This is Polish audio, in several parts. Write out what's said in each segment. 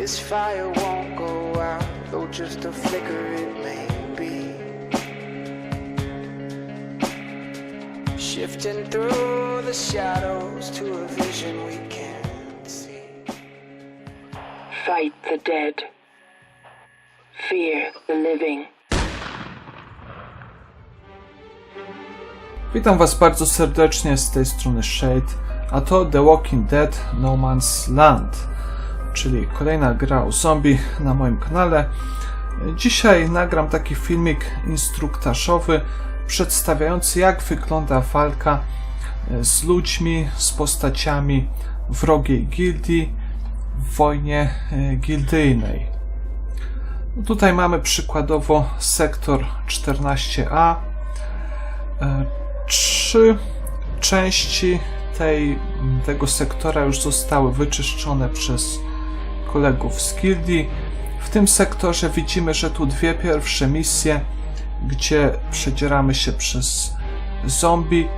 This fire won't go out, though just a flicker it may be. Shifting through the shadows to a vision we can't see. Fight the dead. Fear the living. Witam Was bardzo serdecznie z tej strony Shade, a to The Walking Dead No Man's Land, czyli kolejna gra o zombie na moim kanale. Dzisiaj nagram taki filmik instruktażowy przedstawiający jak wygląda walka z ludźmi, z postaciami wrogiej gildii w wojnie e, gildyjnej. Tutaj mamy przykładowo sektor 14A, E, Trzy części tej, tego sektora już zostały wyczyszczone przez kolegów z gildii. W tym sektorze widzimy, że tu dwie pierwsze misje, gdzie przedzieramy się przez zombie,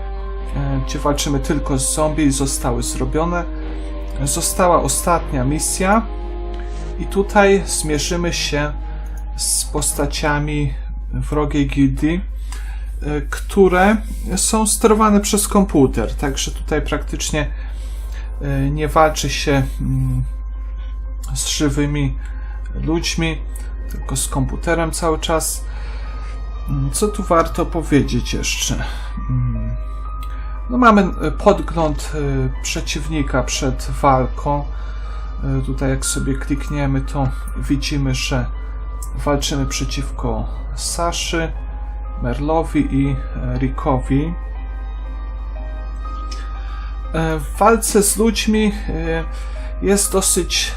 e, gdzie walczymy tylko z zombie, zostały zrobione. Została ostatnia misja i tutaj zmierzymy się z postaciami wrogiej gildii e, które są sterowane przez komputer. Także tutaj praktycznie e, nie walczy się mm, z żywymi ludźmi, tylko z komputerem cały czas. Mm, Co tu warto powiedzieć jeszcze? Mm, No mamy e, podgląd e, przeciwnika przed walką. E, Tutaj jak sobie klikniemy, to widzimy, że walczymy przeciwko Saszy. Merlowi i Rickowi. W walce z ludźmi jest dosyć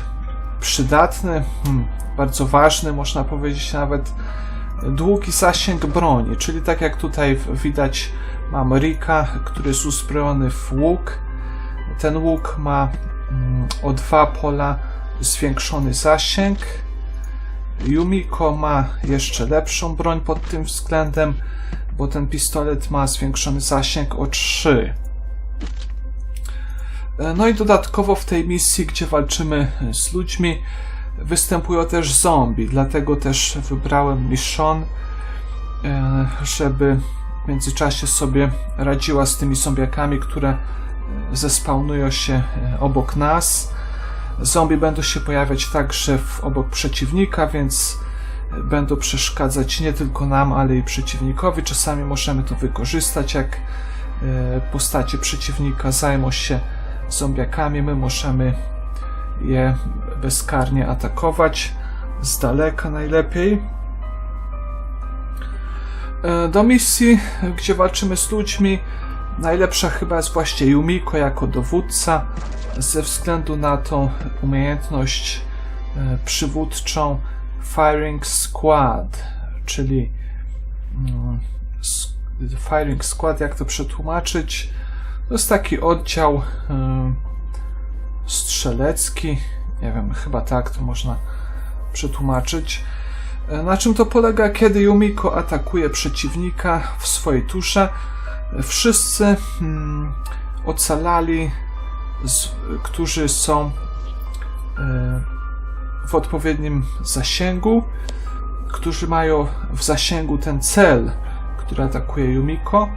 przydatny, hmm, bardzo ważny, można powiedzieć nawet długi zasięg broni, czyli tak jak tutaj widać mam Rika, który jest uzbrojony w łuk. Ten łuk ma mm, o dwa pola zwiększony zasięg. Yumiko ma jeszcze lepszą broń pod tym względem, bo ten pistolet ma zwiększony zasięg o 3. E, No i dodatkowo w tej misji, gdzie walczymy z ludźmi, występują też zombie, dlatego też wybrałem Michonne, e, żeby w międzyczasie sobie radziła z tymi zombiakami, które e, zespawnują się e, obok nas. Zombie będą się pojawiać także w, obok przeciwnika, więc będą przeszkadzać nie tylko nam, ale i przeciwnikowi. Czasami możemy to wykorzystać, jak e, postacie przeciwnika zajmą się zombiakami. My możemy je bezkarnie atakować, z daleka najlepiej. E, Do misji, gdzie walczymy z ludźmi, najlepsza chyba jest właśnie Yumiko jako dowódca, ze względu na tą umiejętność e, przywódczą Firing Squad, czyli mm, Firing Squad, jak to przetłumaczyć? To jest taki oddział e, strzelecki, nie wiem, chyba tak to można przetłumaczyć. E, Na czym to polega, kiedy Yumiko atakuje przeciwnika w swojej turze? Wszyscy mm, ocalali, z, którzy są e, w odpowiednim zasięgu, którzy mają w zasięgu ten cel, który atakuje Yumiko,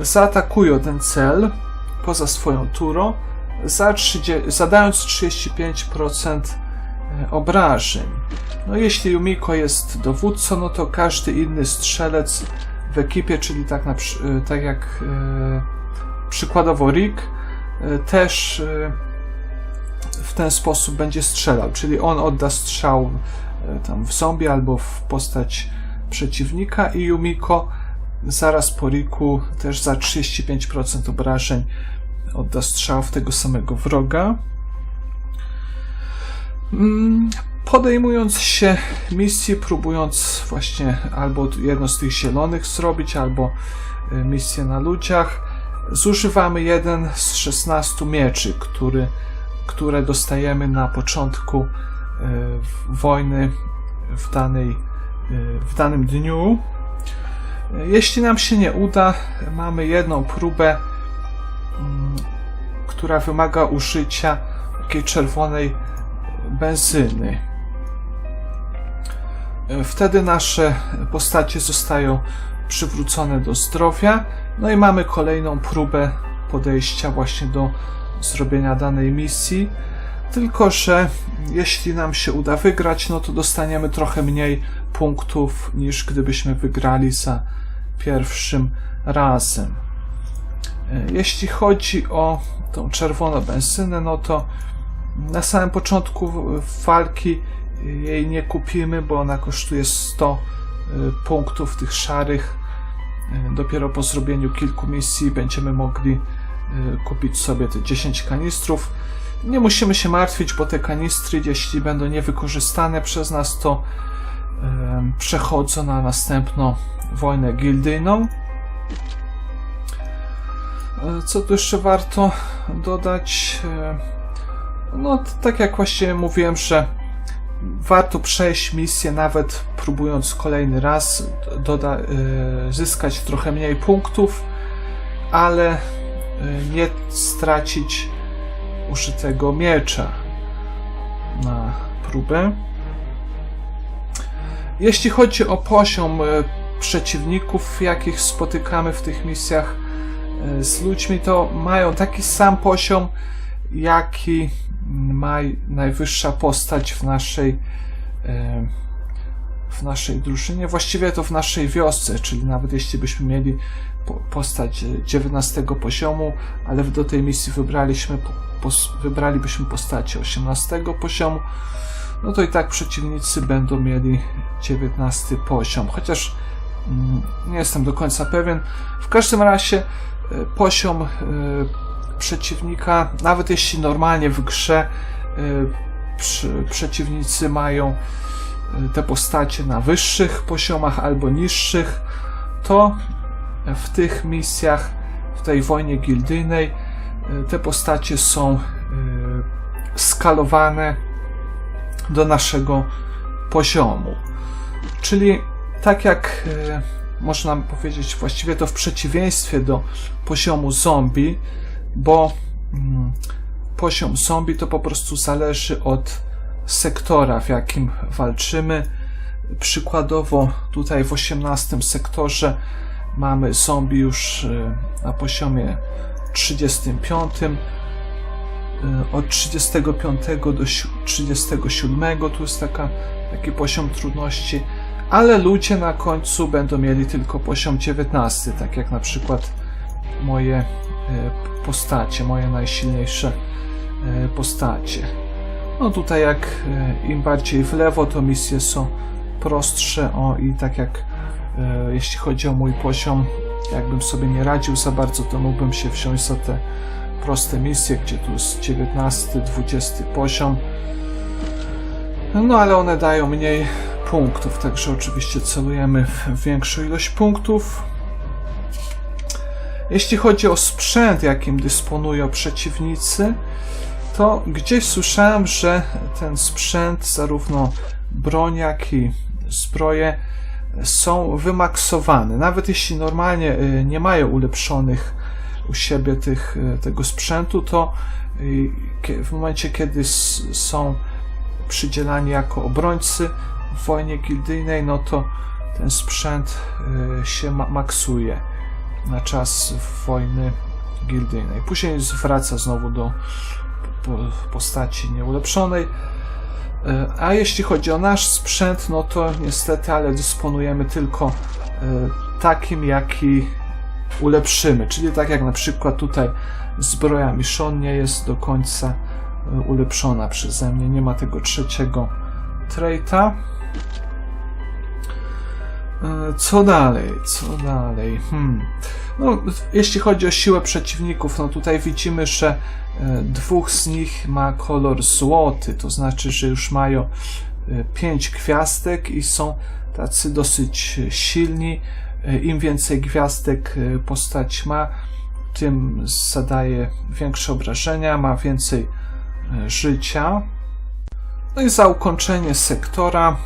zaatakują ten cel poza swoją turą, za 30, zadając 35% e, obrażeń. No jeśli Yumiko jest dowódcą, no to każdy inny strzelec w ekipie, czyli tak, na, e, tak jak e, przykładowo Rick, e, też e, w ten sposób będzie strzelał, czyli on odda strzał e, tam w zombie albo w postać przeciwnika i Yumiko zaraz po Riku też za 35% obrażeń odda strzał w tego samego wroga. Mm, Podejmując się misji, próbując właśnie albo jedno z tych zielonych zrobić, albo y, misję na ludziach, zużywamy jeden z 16 mieczy, który, które dostajemy na początku y, wojny w, danej, y, w danym dniu. Jeśli nam się nie uda, mamy jedną próbę, mm, która wymaga użycia takiej czerwonej benzyny. Wtedy nasze postacie zostają przywrócone do zdrowia, no i mamy kolejną próbę podejścia właśnie do zrobienia danej misji. Tylko, że jeśli nam się uda wygrać, no to dostaniemy trochę mniej punktów niż gdybyśmy wygrali za pierwszym razem. E, Jeśli chodzi o tą czerwoną benzynę, no to na samym początku walki jej nie kupimy, bo ona kosztuje 100 y, punktów tych szarych. Y, Dopiero po zrobieniu kilku misji będziemy mogli kupić sobie te 10 kanistrów. Nie musimy się martwić, bo te kanistry, jeśli będą niewykorzystane przez nas, to przechodzą na następną wojnę gildyjną. E, Co tu jeszcze warto dodać? E, No, tak jak właśnie mówiłem, że warto przejść misję, nawet próbując kolejny raz doda, e, zyskać trochę mniej punktów, ale nie stracić użytego miecza na próbę. Jeśli chodzi o poziom e, przeciwników, jakich spotykamy w tych misjach e, z ludźmi, to mają taki sam poziom, jaki ma najwyższa postać w naszej e, w naszej drużynie, właściwie to w naszej wiosce, czyli nawet jeśli byśmy mieli postać e, 19 poziomu, ale do tej misji wybraliśmy, wybralibyśmy postacie 18 poziomu, no to i tak przeciwnicy będą mieli 19 poziom, chociaż mm, nie jestem do końca pewien. W każdym razie e, poziom e, przeciwnika, nawet jeśli normalnie w grze przy, przeciwnicy mają te postacie na wyższych poziomach albo niższych, to w tych misjach, w tej wojnie gildyjnej, y, te postacie są y, skalowane do naszego poziomu. Czyli tak jak y, można powiedzieć, właściwie to w przeciwieństwie do poziomu zombie, bo mm, poziom zombie to po prostu zależy od sektora, w jakim walczymy. Przykładowo tutaj w 18 sektorze mamy zombie już y, na poziomie 35. y, Od 35 do si- 37 tu jest taka, taki poziom trudności, ale ludzie na końcu będą mieli tylko poziom 19, tak jak na przykład moje e, postacie, moje najsilniejsze postacie. No tutaj jak im bardziej w lewo, to misje są prostsze, o i tak jak jeśli chodzi o mój poziom, jakbym sobie nie radził za bardzo, to mógłbym się wziąć za te proste misje, gdzie tu jest 19, 20 poziom. No ale one dają mniej punktów, także oczywiście celujemy w większą ilość punktów. Jeśli chodzi o sprzęt, jakim dysponują przeciwnicy, to gdzieś słyszałem, że ten sprzęt, zarówno broń, jak i zbroje, są wymaksowane. Nawet jeśli normalnie y, nie mają ulepszonych u siebie tych, y, tego sprzętu, to y, w momencie, kiedy są przydzielani jako obrońcy w wojnie gildyjnej, no to ten sprzęt się ma- maksuje na czas wojny gildyjnej. Później wraca znowu do po- postaci nieulepszonej. E, A jeśli chodzi o nasz sprzęt, no to niestety, ale dysponujemy tylko e, takim, jaki ulepszymy. Czyli tak jak na przykład tutaj zbroja Michon nie jest do końca e, ulepszona przeze mnie. Nie ma tego trzeciego traita. E, Co dalej? Co dalej? Hmm. No, jeśli chodzi o siłę przeciwników, no tutaj widzimy, że e, dwóch z nich ma kolor złoty, to znaczy, że już mają e, pięć gwiazdek i są tacy dosyć silni. Im więcej gwiazdek postać ma, tym zadaje większe obrażenia, ma więcej życia. No i za ukończenie sektora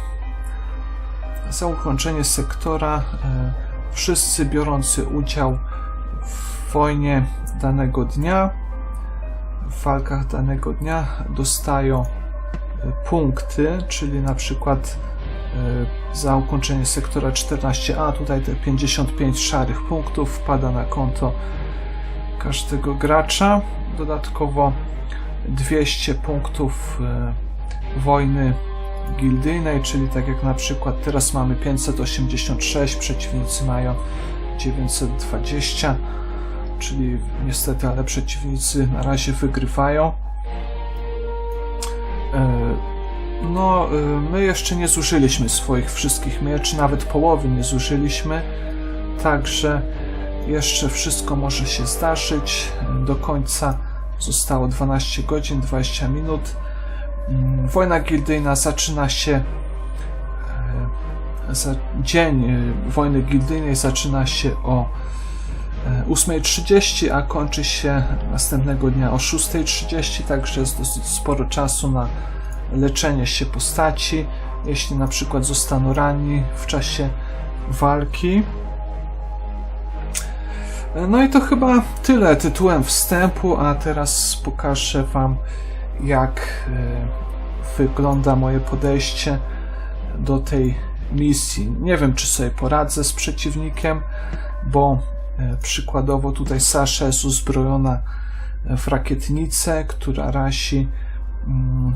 za ukończenie sektora e, wszyscy biorący udział w wojnie danego dnia, w walkach danego dnia dostają punkty, czyli na przykład e, za ukończenie sektora 14a, tutaj te 55 szarych punktów wpada na konto każdego gracza. Dodatkowo 200 punktów e, wojny gildyjnej, czyli tak jak na przykład teraz mamy 586, przeciwnicy mają 920, czyli niestety, ale przeciwnicy na razie wygrywają. E, No, e, my jeszcze nie zużyliśmy swoich wszystkich mieczy, nawet połowy nie zużyliśmy, także jeszcze wszystko może się zdarzyć. Do końca zostało 12 godzin, 20 minut. Mm, Wojna gildyjna zaczyna się. e, Za dzień e, wojny gildyjnej zaczyna się o e, 8.30, a kończy się następnego dnia o 6.30, także jest dosyć sporo czasu na leczenie się postaci, jeśli na przykład zostaną ranni w czasie walki. No i to chyba tyle tytułem wstępu, a teraz pokażę Wam, jak e, wygląda moje podejście do tej misji. Nie wiem, czy sobie poradzę z przeciwnikiem, bo e, przykładowo tutaj Sasza jest uzbrojona w rakietnicę, która razi, mm,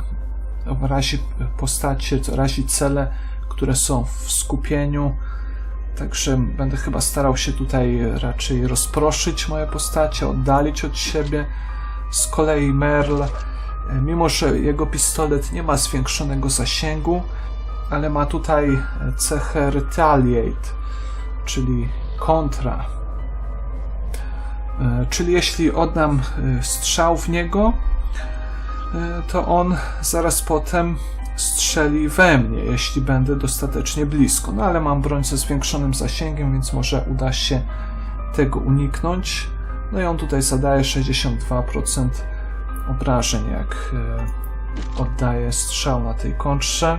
razi postacie, razi cele, które są w skupieniu. Także będę chyba starał się tutaj raczej rozproszyć moje postacie, oddalić od siebie. Z kolei Merl, mimo że jego pistolet nie ma zwiększonego zasięgu, ale ma tutaj cechę Retaliate, czyli kontra. E, Czyli jeśli oddam e, strzał w niego, e, to on zaraz potem strzeli we mnie, jeśli będę dostatecznie blisko. No ale mam broń ze zwiększonym zasięgiem, więc może uda się tego uniknąć. No i on tutaj zadaje 62% obrażeń, jak e, oddaje strzał na tej kontrze.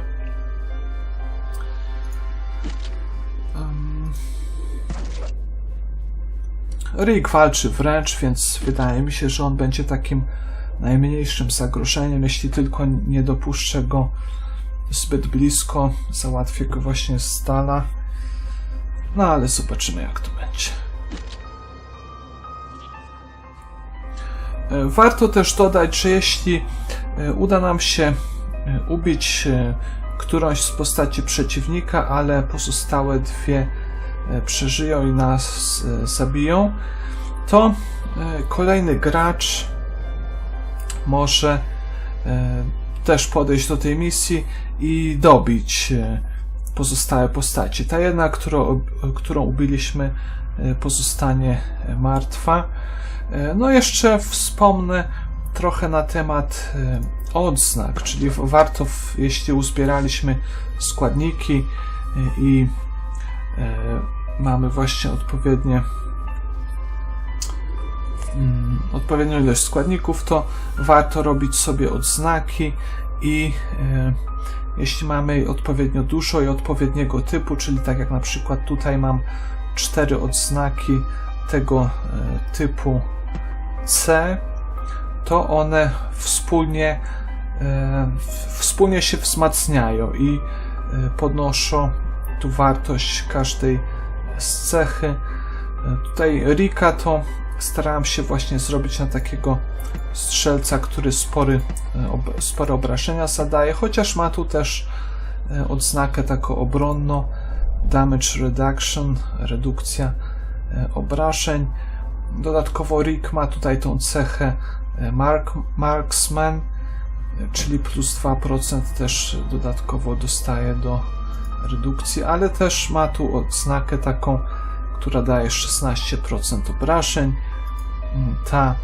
Rick walczy wręcz, więc wydaje mi się, że on będzie takim najmniejszym zagrożeniem, jeśli tylko nie dopuszczę go zbyt blisko, załatwię go właśnie z dala. No ale zobaczymy jak to będzie. Warto też dodać, że jeśli e, uda nam się e, ubić e, którąś z postaci przeciwnika, ale pozostałe dwie e, przeżyją i nas e, zabiją, to e, kolejny gracz może e, też podejść do tej misji i dobić e, pozostałe postacie. Ta jedna, którą, którą ubiliśmy, e, pozostanie e, martwa. E, No jeszcze wspomnę trochę na temat e, odznak, czyli warto, jeśli uzbieraliśmy składniki e, i mamy właśnie odpowiednie mm, odpowiednią ilość składników, to warto robić sobie odznaki i jeśli mamy odpowiednio dużo i odpowiedniego typu, czyli tak jak na przykład tutaj mam cztery odznaki tego typu C, to one wspólnie, e, wspólnie się wzmacniają i e, podnoszą tu wartość każdej z cechy. E, Tutaj Rika to starałem się właśnie zrobić na takiego strzelca, który spory, spore obrażenia zadaje, chociaż ma tu też odznakę taką obronną damage reduction, redukcja obrażeń. Dodatkowo Rick ma tutaj tą cechę e, mark, marksman, e, czyli plus 2% też dodatkowo dostaje do redukcji, ale też ma tu odznakę taką, która daje 16% obrażeń. Mm, Ta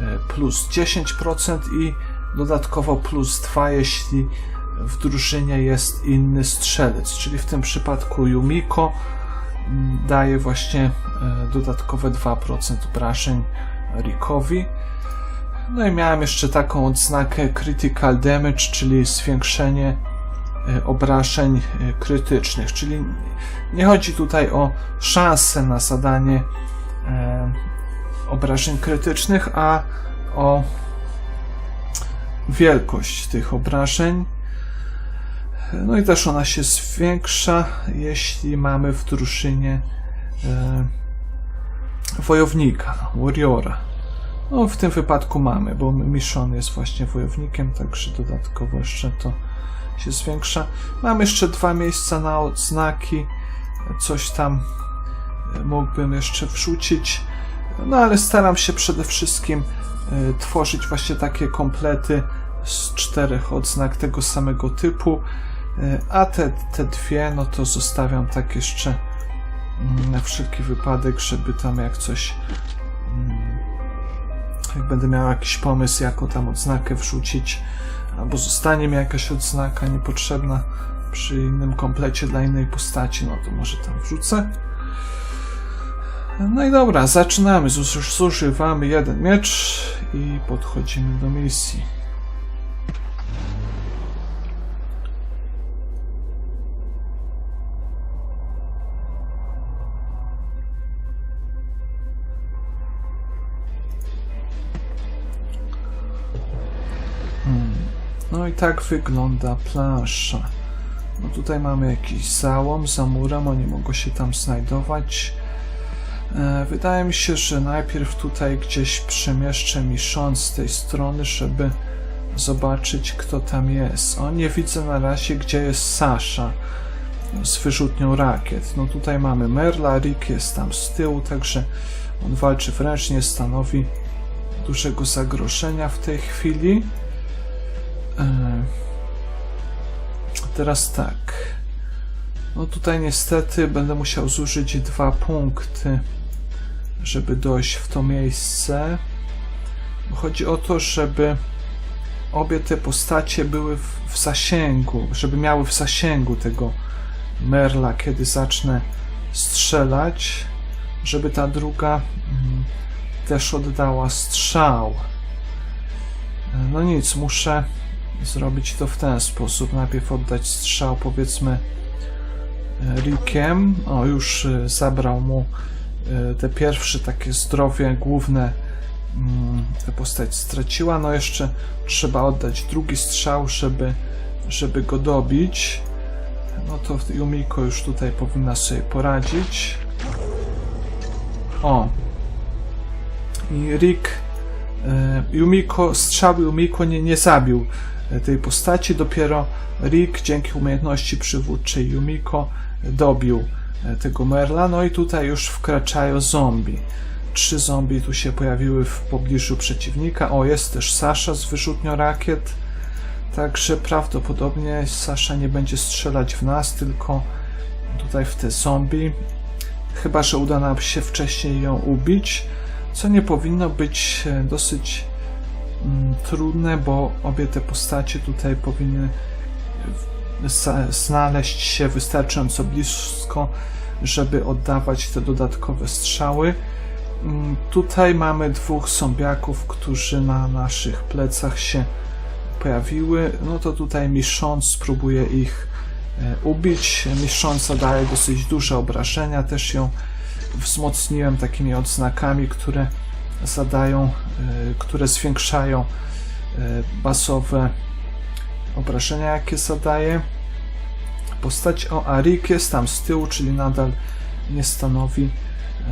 e, plus 10% i dodatkowo plus 2, jeśli w drużynie jest inny strzelec, czyli w tym przypadku Yumiko daje właśnie e, dodatkowe 2% obrażeń Rickowi. No i miałem jeszcze taką odznakę Critical Damage, czyli zwiększenie e, obrażeń e, krytycznych, czyli nie chodzi tutaj o szansę na zadanie obrażeń krytycznych, a o wielkość tych obrażeń. No i też ona się zwiększa, jeśli mamy w drużynie e, wojownika, warriora. No w tym wypadku mamy, bo Michon jest właśnie wojownikiem, także dodatkowo jeszcze to się zwiększa. Mam jeszcze dwa miejsca na odznaki, coś tam e, mógłbym jeszcze wrzucić, no ale staram się przede wszystkim e, tworzyć właśnie takie komplety z czterech odznak tego samego typu, a te, te dwie, no to zostawiam tak jeszcze mm, na wszelki wypadek, żeby tam jak coś mm, jak będę miał jakiś pomysł, jaką tam odznakę wrzucić, albo zostanie mi jakaś odznaka niepotrzebna przy innym komplecie dla innej postaci, no to może tam wrzucę. No i dobra, zaczynamy. Zuż- Zużywamy jeden miecz i podchodzimy do misji. Tak wygląda plansza. No tutaj mamy jakiś załom za murem, oni mogą się tam znajdować. E, wydaje mi się, że najpierw tutaj gdzieś przemieszczę Michon z tej strony, żeby zobaczyć kto tam jest. O, nie widzę na razie gdzie jest Sasha z wyrzutnią rakiet. No tutaj mamy Merla, Rick jest tam z tyłu, także on walczy wręcz, nie stanowi dużego zagrożenia w tej chwili. Teraz tak. No tutaj niestety będę musiał zużyć dwa punkty, żeby dojść w to miejsce. Chodzi o to, żeby obie te postacie były w, w zasięgu, żeby miały w zasięgu tego Merla, kiedy zacznę strzelać, żeby ta druga mm, też oddała strzał. No nic, muszę zrobić to w ten sposób. Najpierw oddać strzał, powiedzmy, e, Rickiem. O, już e, zabrał mu e, te pierwsze takie zdrowie główne. mm, Ta postać straciła. No jeszcze trzeba oddać drugi strzał, żeby, żeby go dobić. No to Yumiko już tutaj powinna sobie poradzić. O. I Rick e, Yumiko, strzał Yumiko nie, nie zabił tej postaci, dopiero Rick dzięki umiejętności przywódczej Yumiko dobił e, tego Merla, no i tutaj już wkraczają zombie. Trzy zombie tu się pojawiły w pobliżu przeciwnika. O, jest też Sasha z wyrzutnią rakiet. Także prawdopodobnie Sasha nie będzie strzelać w nas, tylko tutaj w te zombie. Chyba, że uda nam się wcześniej ją ubić, co nie powinno być e, dosyć trudne, bo obie te postacie tutaj powinny znaleźć się wystarczająco blisko, żeby oddawać te dodatkowe strzały. Mm, Tutaj mamy dwóch zombiaków, którzy na naszych plecach się pojawiły. No to tutaj Michon spróbuje ich e, ubić. Michon zadaje dosyć duże obrażenia, też ją wzmocniłem takimi odznakami, które zadają, które zwiększają e, bazowe obrażenia, jakie zadaje. Postać o Arik jest tam z tyłu, czyli nadal nie stanowi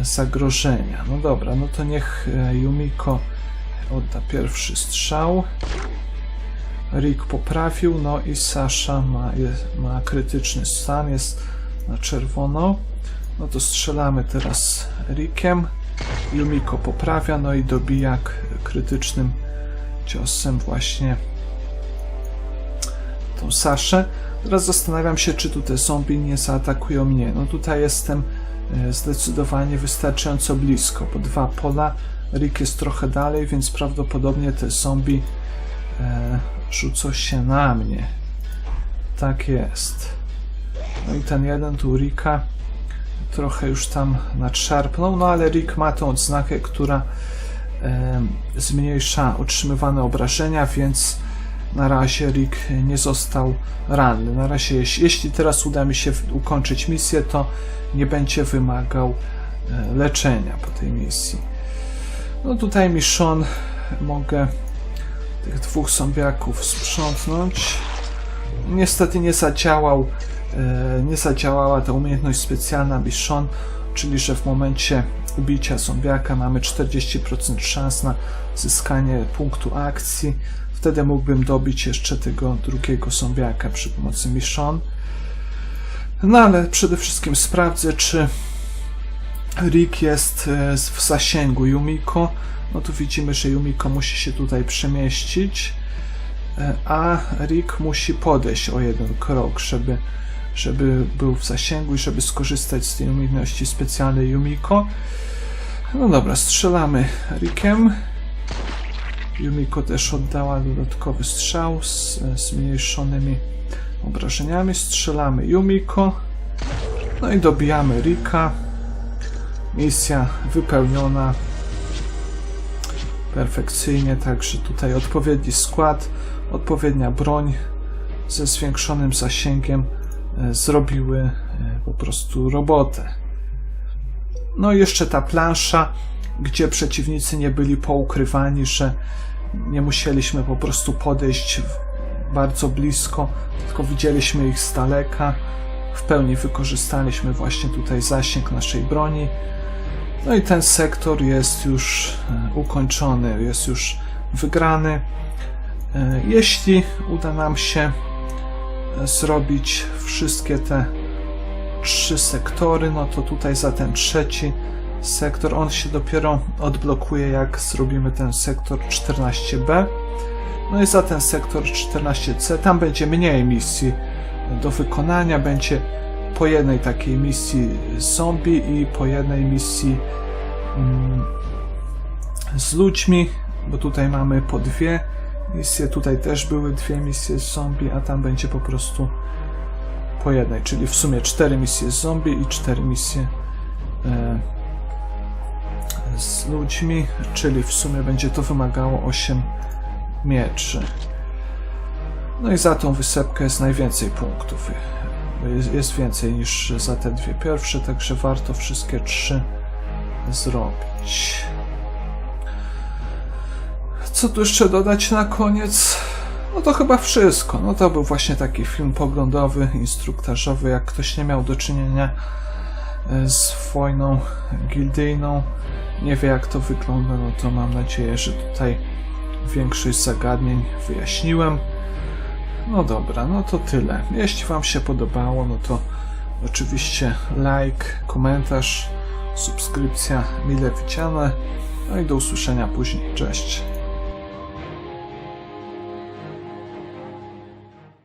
e, zagrożenia. No dobra, no to niech e, Yumiko odda pierwszy strzał. Rick poprawił, no i Sasha ma, jest, ma krytyczny stan, jest na czerwono. No to strzelamy teraz Rickiem. Yumiko poprawia, no i dobija krytycznym ciosem właśnie tą Saszę. Teraz zastanawiam się, czy tu te zombie nie zaatakują mnie. No tutaj jestem e, zdecydowanie wystarczająco blisko, bo dwa pola, Rick jest trochę dalej, więc prawdopodobnie te zombie e, rzucą się na mnie. Tak jest. No i ten jeden tu Ricka trochę już tam nadszarpnął, no ale Rick ma tą odznakę, która zmniejsza otrzymywane obrażenia, więc na razie Rick nie został ranny. Na razie, jeśli, teraz uda mi się ukończyć misję, to nie będzie wymagał e, leczenia po tej misji. No tutaj Michon mogę tych dwóch zombiaków sprzątnąć. Niestety nie zadziałał, nie zadziałała ta umiejętność specjalna Bichon, czyli że w momencie ubicia zombiaka mamy 40% szans na zyskanie punktu akcji. Wtedy mógłbym dobić jeszcze tego drugiego zombiaka przy pomocy Michon. No ale przede wszystkim sprawdzę, czy Rick jest e, w zasięgu Yumiko. No tu widzimy, że Yumiko musi się tutaj przemieścić, e, a Rick musi podejść o jeden krok, żeby, żeby był w zasięgu i żeby skorzystać z tej umiejętności specjalnej Yumiko. No dobra, strzelamy Rickiem. Yumiko też oddała dodatkowy strzał z zmniejszonymi obrażeniami. Strzelamy Yumiko. No i dobijamy Rika. Misja wypełniona perfekcyjnie, także tutaj odpowiedni skład, odpowiednia broń ze zwiększonym zasięgiem zrobiły e, po prostu robotę. No i jeszcze ta plansza, gdzie przeciwnicy nie byli poukrywani, że nie musieliśmy po prostu podejść bardzo blisko, tylko widzieliśmy ich z daleka. W pełni wykorzystaliśmy właśnie tutaj zasięg naszej broni. No i ten sektor jest już e, ukończony, jest już wygrany. E, Jeśli uda nam się e, zrobić wszystkie te trzy sektory, no to tutaj za ten trzeci sektor, on się dopiero odblokuje, jak zrobimy ten sektor 14b. No i za ten sektor 14c, tam będzie mniej misji do wykonania, będzie po jednej takiej misji zombie i po jednej misji mm, z ludźmi, bo tutaj mamy po dwie misje, tutaj też były dwie misje z zombie, a tam będzie po prostu po jednej, czyli w sumie cztery misje z zombie i cztery misje e, z ludźmi, czyli w sumie będzie to wymagało 8 mieczy. No i za tą wysepkę jest najwięcej punktów. Jest, jest więcej niż za te dwie pierwsze, także warto wszystkie trzy zrobić. Co tu jeszcze dodać na koniec? No to chyba wszystko. No to był właśnie taki film poglądowy, instruktażowy. Jak ktoś nie miał do czynienia e, z wojną gildyjną, nie wie jak to wygląda, no to mam nadzieję, że tutaj większość zagadnień wyjaśniłem. No dobra, no to tyle. Jeśli Wam się podobało, no to oczywiście like, komentarz, subskrypcja mile widziane. No i do usłyszenia później. Cześć.